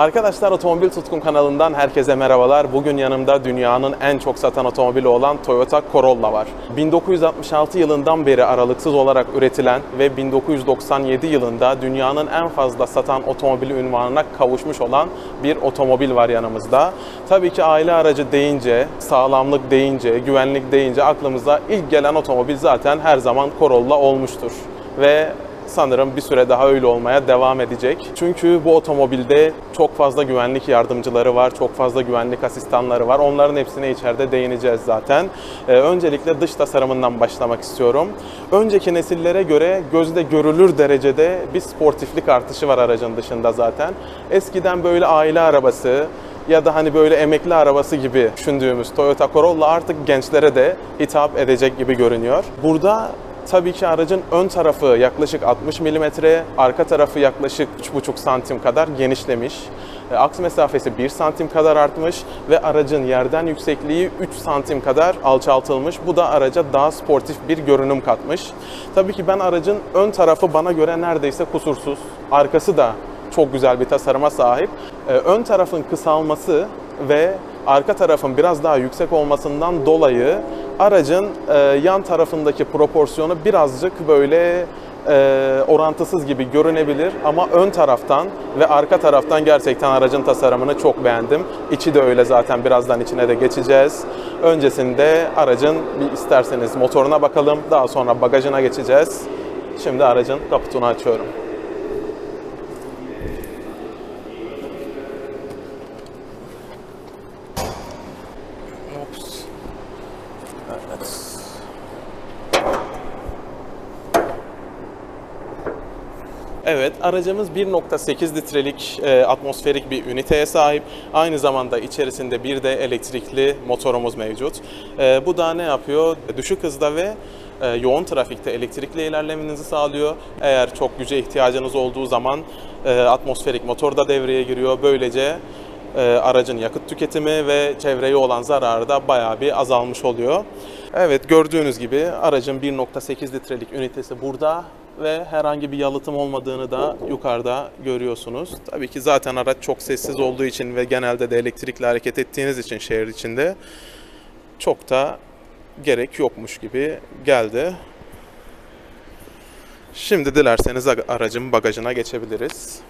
Arkadaşlar Otomobil Tutkun kanalından herkese merhabalar. Bugün yanımda dünyanın en çok satan otomobili olan Toyota Corolla var. 1966 yılından beri aralıksız olarak üretilen ve 1997 yılında dünyanın en fazla satan otomobili ünvanına kavuşmuş olan bir otomobil var yanımızda. Tabii ki aile aracı deyince, sağlamlık deyince, güvenlik deyince aklımıza ilk gelen otomobil zaten her zaman Corolla olmuştur. Ve sanırım bir süre daha öyle olmaya devam edecek. Çünkü bu otomobilde çok fazla güvenlik yardımcıları var, çok fazla güvenlik asistanları var. Onların hepsine içeride değineceğiz zaten. Ee, öncelikle dış tasarımından başlamak istiyorum. Önceki nesillere göre gözde görülür derecede bir sportiflik artışı var aracın dışında zaten. Eskiden böyle aile arabası, ya da hani böyle emekli arabası gibi düşündüğümüz Toyota Corolla artık gençlere de hitap edecek gibi görünüyor. Burada Tabii ki aracın ön tarafı yaklaşık 60 mm, arka tarafı yaklaşık 3,5 santim kadar genişlemiş. E, Aks mesafesi 1 santim kadar artmış ve aracın yerden yüksekliği 3 santim kadar alçaltılmış. Bu da araca daha sportif bir görünüm katmış. Tabii ki ben aracın ön tarafı bana göre neredeyse kusursuz. Arkası da çok güzel bir tasarıma sahip. E, Ön tarafın kısalması ve arka tarafın biraz daha yüksek olmasından dolayı aracın e, yan tarafındaki proporsiyonu birazcık böyle e, orantısız gibi görünebilir ama ön taraftan ve arka taraftan gerçekten aracın tasarımını çok beğendim. İçi de öyle zaten birazdan içine de geçeceğiz. Öncesinde aracın bir isterseniz motoruna bakalım daha sonra bagajına geçeceğiz. Şimdi aracın kaputunu açıyorum. Aracımız 1.8 litrelik e, atmosferik bir üniteye sahip. Aynı zamanda içerisinde bir de elektrikli motorumuz mevcut. E, bu da ne yapıyor? Düşük hızda ve e, yoğun trafikte elektrikli ilerlemenizi sağlıyor. Eğer çok güce ihtiyacınız olduğu zaman e, atmosferik motor da devreye giriyor. Böylece e, aracın yakıt tüketimi ve çevreye olan zararı da bayağı bir azalmış oluyor. Evet gördüğünüz gibi aracın 1.8 litrelik ünitesi burada ve herhangi bir yalıtım olmadığını da yukarıda görüyorsunuz. Tabii ki zaten araç çok sessiz olduğu için ve genelde de elektrikli hareket ettiğiniz için şehir içinde çok da gerek yokmuş gibi geldi. Şimdi dilerseniz aracın bagajına geçebiliriz.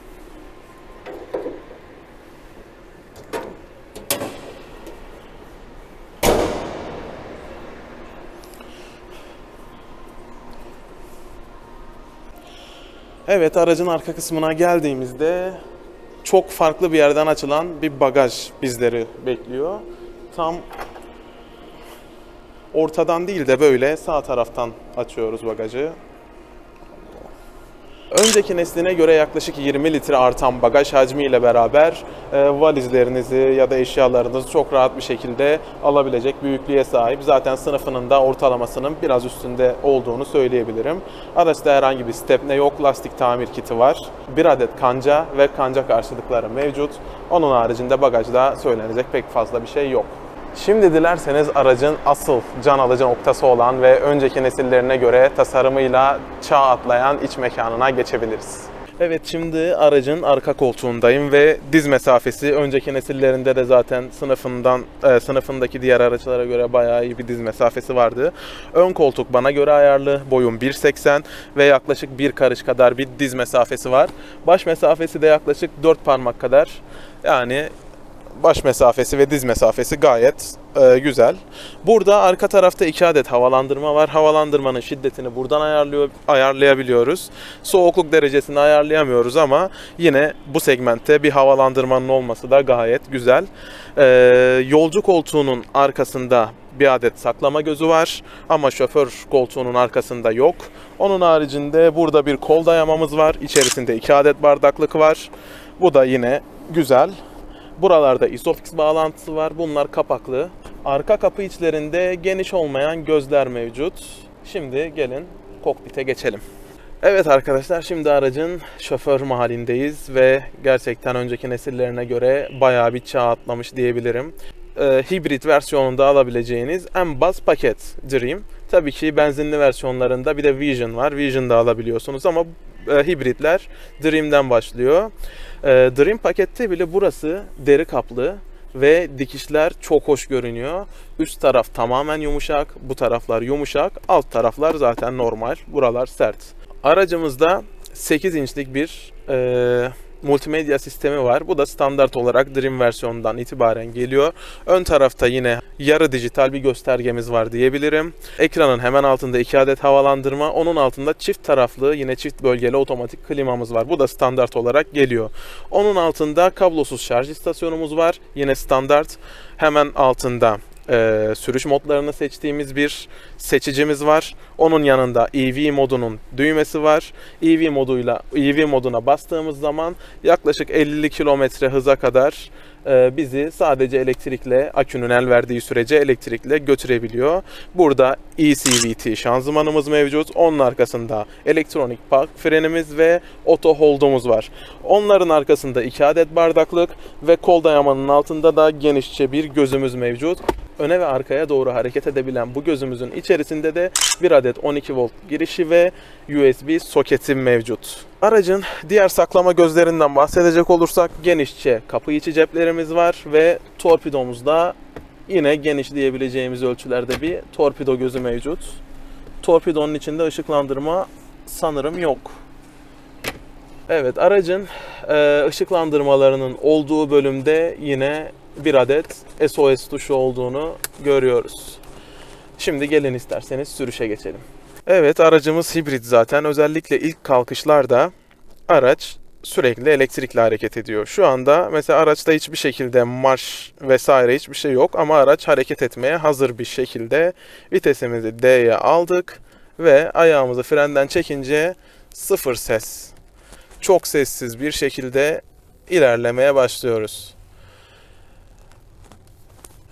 Evet aracın arka kısmına geldiğimizde çok farklı bir yerden açılan bir bagaj bizleri bekliyor. Tam ortadan değil de böyle sağ taraftan açıyoruz bagajı. Önceki nesline göre yaklaşık 20 litre artan bagaj hacmiyle beraber e, valizlerinizi ya da eşyalarınızı çok rahat bir şekilde alabilecek büyüklüğe sahip. Zaten sınıfının da ortalamasının biraz üstünde olduğunu söyleyebilirim. Araçta herhangi bir stepne yok, lastik tamir kiti var. Bir adet kanca ve kanca karşılıkları mevcut. Onun haricinde bagajda söylenecek pek fazla bir şey yok. Şimdi dilerseniz aracın asıl can alıcı noktası olan ve önceki nesillerine göre tasarımıyla çağ atlayan iç mekanına geçebiliriz. Evet şimdi aracın arka koltuğundayım ve diz mesafesi önceki nesillerinde de zaten sınıfından e, sınıfındaki diğer araçlara göre bayağı iyi bir diz mesafesi vardı. Ön koltuk bana göre ayarlı. Boyum 1.80 ve yaklaşık bir karış kadar bir diz mesafesi var. Baş mesafesi de yaklaşık 4 parmak kadar. Yani baş mesafesi ve diz mesafesi gayet e, güzel. Burada arka tarafta iki adet havalandırma var. Havalandırmanın şiddetini buradan ayarlıyor, ayarlayabiliyoruz. Soğukluk derecesini ayarlayamıyoruz ama yine bu segmentte bir havalandırmanın olması da gayet güzel. E, yolcu koltuğunun arkasında bir adet saklama gözü var ama şoför koltuğunun arkasında yok. Onun haricinde burada bir kol dayamamız var. İçerisinde iki adet bardaklık var. Bu da yine güzel. Buralarda Isofix bağlantısı var. Bunlar kapaklı. Arka kapı içlerinde geniş olmayan gözler mevcut. Şimdi gelin kokpite geçelim. Evet arkadaşlar şimdi aracın şoför mahallindeyiz ve gerçekten önceki nesillerine göre bayağı bir çağ atlamış diyebilirim. Ee, hibrit versiyonunda alabileceğiniz en baz paket Dream. Tabii ki benzinli versiyonlarında bir de Vision var. Vision'da alabiliyorsunuz ama e, hibritler Dream'den başlıyor. E, Dream pakette bile burası deri kaplı ve dikişler çok hoş görünüyor. Üst taraf tamamen yumuşak, bu taraflar yumuşak, alt taraflar zaten normal, buralar sert. Aracımızda 8 inçlik bir e, multimedya sistemi var. Bu da standart olarak Dream versiyonundan itibaren geliyor. Ön tarafta yine yarı dijital bir göstergemiz var diyebilirim. Ekranın hemen altında 2 adet havalandırma, onun altında çift taraflı yine çift bölgeli otomatik klimamız var. Bu da standart olarak geliyor. Onun altında kablosuz şarj istasyonumuz var. Yine standart. Hemen altında e, sürüş modlarını seçtiğimiz bir seçicimiz var. Onun yanında EV modunun düğmesi var. EV moduyla EV moduna bastığımız zaman yaklaşık 50 kilometre hıza kadar bizi sadece elektrikle akünün el verdiği sürece elektrikle götürebiliyor. Burada ECVT şanzımanımız mevcut. Onun arkasında elektronik park frenimiz ve auto hold'umuz var. Onların arkasında 2 adet bardaklık ve kol dayamanın altında da genişçe bir gözümüz mevcut öne ve arkaya doğru hareket edebilen bu gözümüzün içerisinde de bir adet 12 volt girişi ve USB soketi mevcut. Aracın diğer saklama gözlerinden bahsedecek olursak genişçe kapı içi ceplerimiz var ve torpidomuzda yine geniş diyebileceğimiz ölçülerde bir torpido gözü mevcut. Torpidonun içinde ışıklandırma sanırım yok. Evet aracın e, ışıklandırmalarının olduğu bölümde yine bir adet SOS tuşu olduğunu görüyoruz. Şimdi gelin isterseniz sürüşe geçelim. Evet aracımız hibrit zaten. Özellikle ilk kalkışlarda araç sürekli elektrikle hareket ediyor. Şu anda mesela araçta hiçbir şekilde marş vesaire hiçbir şey yok ama araç hareket etmeye hazır bir şekilde vitesimizi D'ye aldık ve ayağımızı frenden çekince sıfır ses. Çok sessiz bir şekilde ilerlemeye başlıyoruz.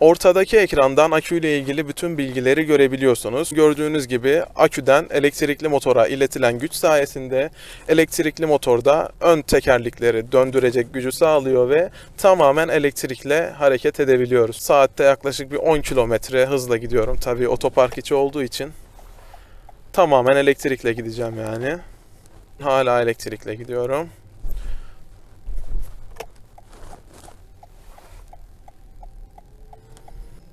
Ortadaki ekrandan aküyle ilgili bütün bilgileri görebiliyorsunuz. Gördüğünüz gibi aküden elektrikli motora iletilen güç sayesinde elektrikli motorda ön tekerlikleri döndürecek gücü sağlıyor ve tamamen elektrikle hareket edebiliyoruz. Saatte yaklaşık bir 10 kilometre hızla gidiyorum. Tabii otopark içi olduğu için tamamen elektrikle gideceğim yani. Hala elektrikle gidiyorum.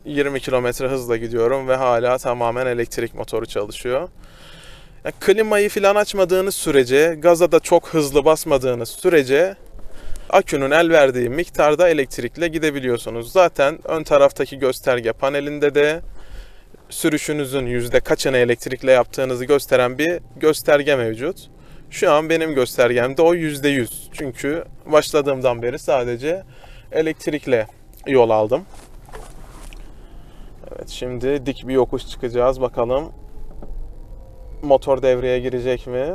20 kilometre hızla gidiyorum ve hala tamamen elektrik motoru çalışıyor. Yani klimayı falan açmadığınız sürece, gaza da çok hızlı basmadığınız sürece akünün el verdiği miktarda elektrikle gidebiliyorsunuz. Zaten ön taraftaki gösterge panelinde de sürüşünüzün yüzde kaçını elektrikle yaptığınızı gösteren bir gösterge mevcut. Şu an benim göstergemde o yüzde yüz. Çünkü başladığımdan beri sadece elektrikle yol aldım. Evet şimdi dik bir yokuş çıkacağız bakalım. Motor devreye girecek mi?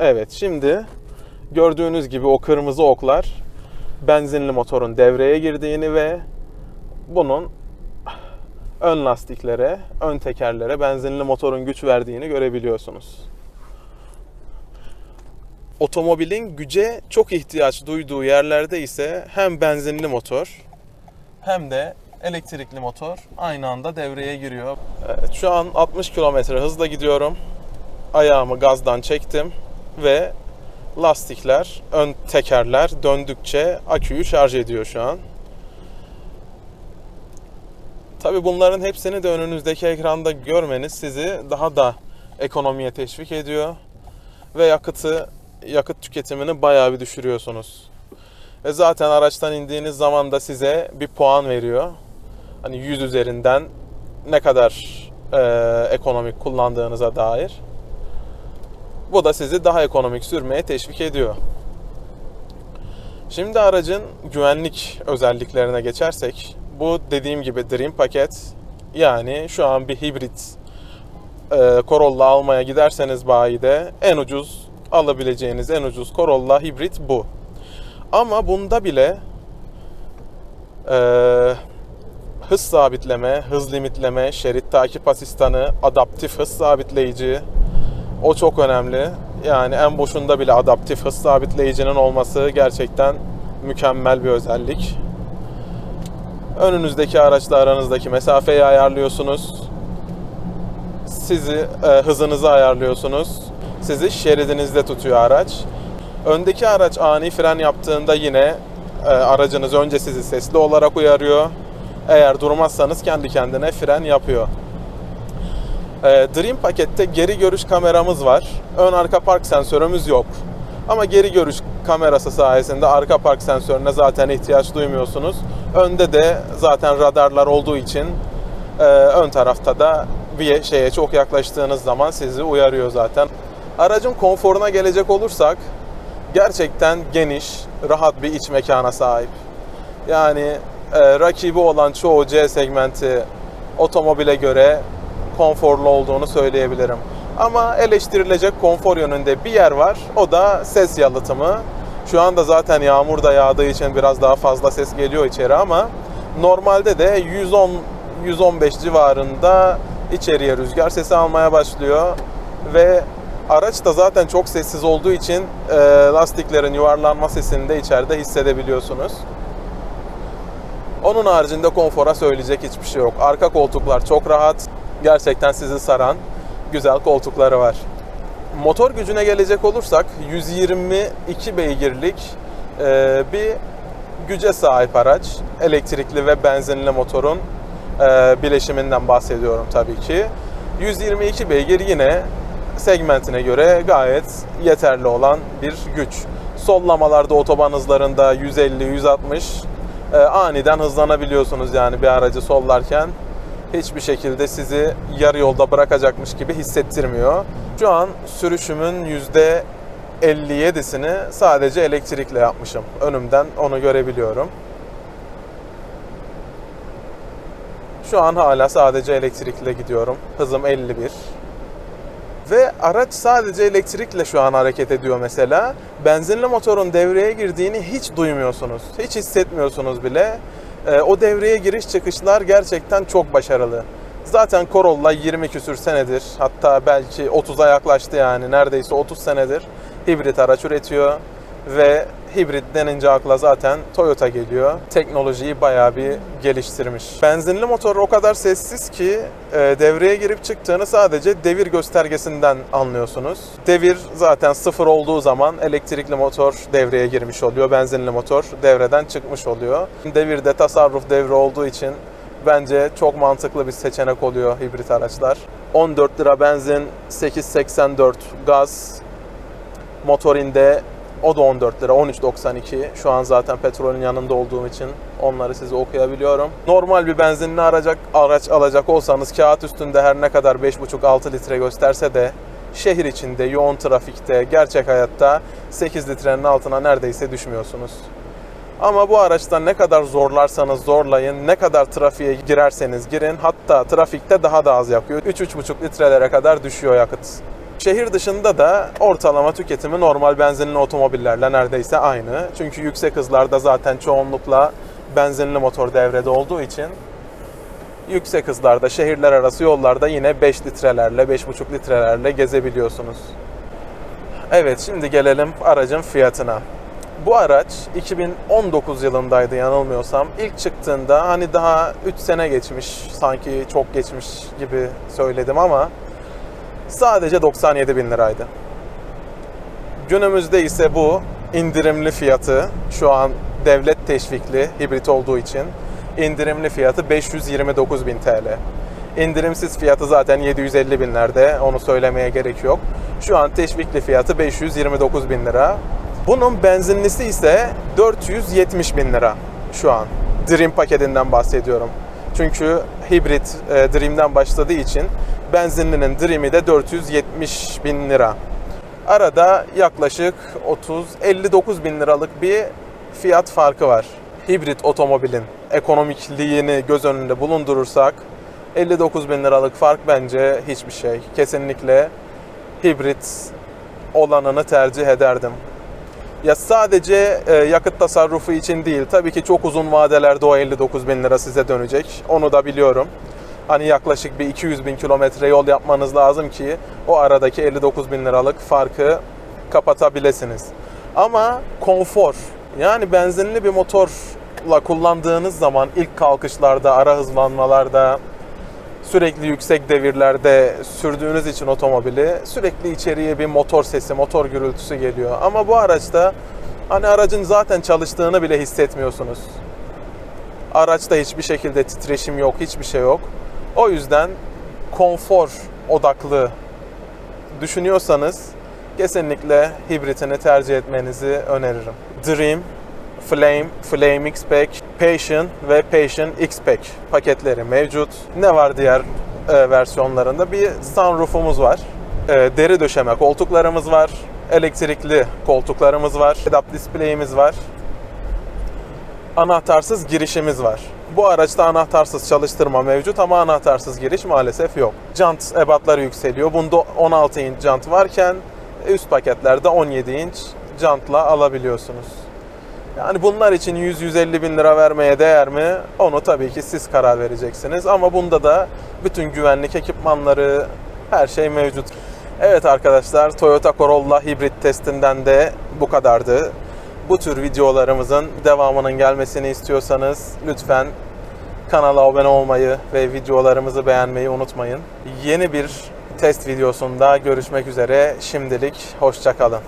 Evet şimdi gördüğünüz gibi o kırmızı oklar benzinli motorun devreye girdiğini ve bunun ön lastiklere, ön tekerlere benzinli motorun güç verdiğini görebiliyorsunuz. Otomobilin güce çok ihtiyaç duyduğu yerlerde ise hem benzinli motor hem de elektrikli motor aynı anda devreye giriyor. Evet, şu an 60 km hızla gidiyorum. Ayağımı gazdan çektim ve lastikler, ön tekerler döndükçe aküyü şarj ediyor şu an. Tabi bunların hepsini de önünüzdeki ekranda görmeniz sizi daha da ekonomiye teşvik ediyor ve yakıtı yakıt tüketimini bayağı bir düşürüyorsunuz. Ve zaten araçtan indiğiniz zaman da size bir puan veriyor hani 100 üzerinden ne kadar e, ekonomik kullandığınıza dair. Bu da sizi daha ekonomik sürmeye teşvik ediyor. Şimdi aracın güvenlik özelliklerine geçersek, bu dediğim gibi Dream paket yani şu an bir hibrit e, Corolla almaya giderseniz bayide en ucuz alabileceğiniz en ucuz Corolla hibrit bu. Ama bunda bile e, hız sabitleme, hız limitleme, şerit takip asistanı, adaptif hız sabitleyici. O çok önemli. Yani en boşunda bile adaptif hız sabitleyicinin olması gerçekten mükemmel bir özellik. Önünüzdeki araçla aranızdaki mesafeyi ayarlıyorsunuz. Sizi e, hızınızı ayarlıyorsunuz. Sizi şeridinizde tutuyor araç. Öndeki araç ani fren yaptığında yine e, aracınız önce sizi sesli olarak uyarıyor. Eğer durmazsanız kendi kendine fren yapıyor. E, Dream pakette geri görüş kameramız var. Ön arka park sensörümüz yok. Ama geri görüş kamerası sayesinde arka park sensörüne zaten ihtiyaç duymuyorsunuz. Önde de zaten radarlar olduğu için e, ön tarafta da bir şeye çok yaklaştığınız zaman sizi uyarıyor zaten. Aracın konforuna gelecek olursak gerçekten geniş, rahat bir iç mekana sahip. Yani e, rakibi olan çoğu C segmenti otomobile göre konforlu olduğunu söyleyebilirim. Ama eleştirilecek konfor yönünde bir yer var. O da ses yalıtımı. Şu anda zaten yağmur da yağdığı için biraz daha fazla ses geliyor içeri ama normalde de 110 115 civarında içeriye rüzgar sesi almaya başlıyor ve araç da zaten çok sessiz olduğu için e, lastiklerin yuvarlanma sesini de içeride hissedebiliyorsunuz. Onun haricinde konfora söyleyecek hiçbir şey yok. Arka koltuklar çok rahat. Gerçekten sizi saran güzel koltukları var. Motor gücüne gelecek olursak 122 beygirlik e, bir güce sahip araç. Elektrikli ve benzinli motorun e, bileşiminden bahsediyorum tabii ki. 122 beygir yine segmentine göre gayet yeterli olan bir güç. Sollamalarda otoban hızlarında 150-160 e, aniden hızlanabiliyorsunuz yani bir aracı sollarken hiçbir şekilde sizi yarı yolda bırakacakmış gibi hissettirmiyor. Şu an sürüşümün %57'sini sadece elektrikle yapmışım. Önümden onu görebiliyorum. Şu an hala sadece elektrikle gidiyorum. Hızım 51. Ve araç sadece elektrikle şu an hareket ediyor mesela. Benzinli motorun devreye girdiğini hiç duymuyorsunuz. Hiç hissetmiyorsunuz bile. Ee, o devreye giriş çıkışlar gerçekten çok başarılı. Zaten Corolla 20 küsür senedir hatta belki 30'a yaklaştı yani neredeyse 30 senedir hibrit araç üretiyor ve hibrit denince akla zaten Toyota geliyor. Teknolojiyi bayağı bir geliştirmiş. Benzinli motor o kadar sessiz ki e, devreye girip çıktığını sadece devir göstergesinden anlıyorsunuz. Devir zaten sıfır olduğu zaman elektrikli motor devreye girmiş oluyor. Benzinli motor devreden çıkmış oluyor. Devirde tasarruf devri olduğu için bence çok mantıklı bir seçenek oluyor hibrit araçlar. 14 lira benzin, 8.84 gaz, motorinde o da 14 lira 13.92. Şu an zaten petrolün yanında olduğum için onları size okuyabiliyorum. Normal bir benzinli aracak, araç alacak olsanız kağıt üstünde her ne kadar 5.5-6 litre gösterse de şehir içinde, yoğun trafikte, gerçek hayatta 8 litrenin altına neredeyse düşmüyorsunuz. Ama bu araçta ne kadar zorlarsanız zorlayın, ne kadar trafiğe girerseniz girin, hatta trafikte daha da az yakıyor. 3-3,5 litrelere kadar düşüyor yakıt. Şehir dışında da ortalama tüketimi normal benzinli otomobillerle neredeyse aynı. Çünkü yüksek hızlarda zaten çoğunlukla benzinli motor devrede olduğu için yüksek hızlarda şehirler arası yollarda yine 5 litrelerle, 5,5 litrelerle gezebiliyorsunuz. Evet şimdi gelelim aracın fiyatına. Bu araç 2019 yılındaydı yanılmıyorsam. İlk çıktığında hani daha 3 sene geçmiş, sanki çok geçmiş gibi söyledim ama sadece 97 bin liraydı. Günümüzde ise bu indirimli fiyatı şu an devlet teşvikli hibrit olduğu için indirimli fiyatı 529 bin TL. İndirimsiz fiyatı zaten 750 binlerde onu söylemeye gerek yok. Şu an teşvikli fiyatı 529 bin lira. Bunun benzinlisi ise 470 bin lira şu an. Dream paketinden bahsediyorum. Çünkü hibrit e, Dream'den başladığı için benzinlinin Dream'i de 470 bin lira. Arada yaklaşık 30-59 bin liralık bir fiyat farkı var. Hibrit otomobilin ekonomikliğini göz önünde bulundurursak 59 bin liralık fark bence hiçbir şey. Kesinlikle hibrit olanını tercih ederdim. Ya sadece e, yakıt tasarrufu için değil, tabii ki çok uzun vadelerde o 59 bin lira size dönecek. Onu da biliyorum. Hani yaklaşık bir 200 bin kilometre yol yapmanız lazım ki o aradaki 59 bin liralık farkı kapatabilirsiniz. Ama konfor, yani benzinli bir motorla kullandığınız zaman ilk kalkışlarda, ara hızlanmalarda, sürekli yüksek devirlerde sürdüğünüz için otomobili sürekli içeriye bir motor sesi, motor gürültüsü geliyor. Ama bu araçta hani aracın zaten çalıştığını bile hissetmiyorsunuz. Araçta hiçbir şekilde titreşim yok, hiçbir şey yok. O yüzden konfor odaklı düşünüyorsanız kesinlikle hibritini tercih etmenizi öneririm. Dream, Flame, Flame X-Pack, Passion ve Passion X-Pack paketleri mevcut. Ne var diğer e, versiyonlarında? Bir sunroofumuz var. E, deri döşeme koltuklarımız var. Elektrikli koltuklarımız var. Head-up display'imiz var. Anahtarsız girişimiz var. Bu araçta anahtarsız çalıştırma mevcut ama anahtarsız giriş maalesef yok. Jant ebatları yükseliyor. Bunda 16 inç jant varken üst paketlerde 17 inç jantla alabiliyorsunuz. Yani bunlar için 100-150 bin lira vermeye değer mi? Onu tabii ki siz karar vereceksiniz. Ama bunda da bütün güvenlik ekipmanları, her şey mevcut. Evet arkadaşlar, Toyota Corolla hibrit testinden de bu kadardı. Bu tür videolarımızın devamının gelmesini istiyorsanız lütfen kanala abone olmayı ve videolarımızı beğenmeyi unutmayın. Yeni bir test videosunda görüşmek üzere. Şimdilik hoşçakalın.